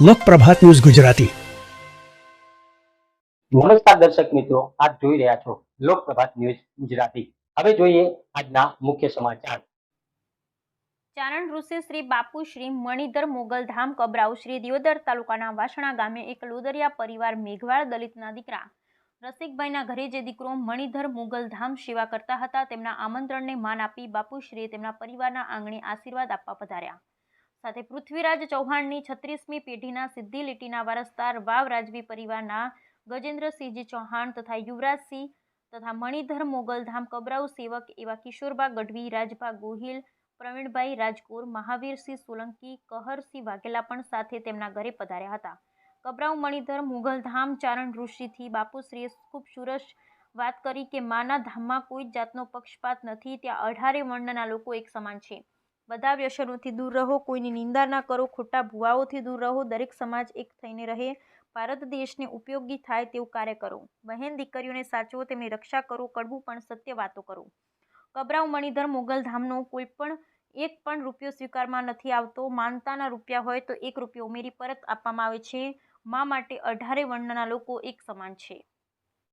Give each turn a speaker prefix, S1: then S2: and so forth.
S1: લોકપ્રભાત news Gujarati.
S2: નમસ્કાર દર્શક મિત્રો આપ જોઈ રહ્યા છો લોકપ્રભાત ન્યૂઝ ગુજરાતી. હવે જોઈએ આજના મુખ્ય સમાચાર.
S3: ચારણ ઋષિ શ્રી બાપુ શ્રી મણિધર મોગલધામ કબરાઉ શ્રી દિયોદર તાલુકાના વાસણા ગામે એક લોદરિયા પરિવાર મેઘવાળ દલિતના દીકરા રસિકભાઈના ઘરે જે દીકરો મણિધર મુગલધામ સેવા કરતા હતા, તેમના આમંત્રણને માન આપી બાપુશ્રીએ તેમના પરિવારના આંગણે આશીર્વાદ આપવા પધાર્યા. સાથે પૃથ્વીરાજ ચૌહાણની છત્રીસમી પેઢીના સિદ્ધિ લીટીના વારસદાર વાવ રાજવી પરિવારના ગજેન્દ્રસિંહજી ચૌહાણ તથા યુવરાજસિંહ તથા મણિધર મોગલધામ કબરાઉ સેવક એવા કિશોરબા ગઢવી, રાજભા ગોહિલ, પ્રવીણભાઈ રાજકોર, મહાવીરસિંહ સોલંકી, કહરસિંહ વાઘેલા પણ સાથે તેમના ઘરે પધાર્યા હતા. કબરાઉ મણિધર મુઘલધામ ચારણ ઋષિથી બાપુશ્રીએ ખૂબ સુરસ વાત કરી કે માના ધામમાં કોઈ જ જાતનો પક્ષપાત નથી, ત્યાં અઢારે વર્ણના લોકો એક સમાન છે. બધા વ્યસનોથી દૂર રહો, કોઈની નિંદા ના કરો, ખોટા ભુવાઓથી દૂર રહો, દરેક સમાજ એક થઈને રહે, ભારત દેશને ઉપયોગી થાય તેવું કાર્ય કરો. બહેન દીકરીઓને સાચવો, તેમની રક્ષા કરો, કડવું પણ સત્ય વાતો કરો. કબરાઉ મણિધર મોગલધામનો કોઈ પણ, એક પણ રૂપિયો સ્વીકારમાં નથી આવતો, માનતાના રૂપિયા હોય તો એક રૂપિયો ઉમેરી પરત આપવામાં આવે છે. મા માટે અઢારે વર્ણના લોકો એક સમાન છે.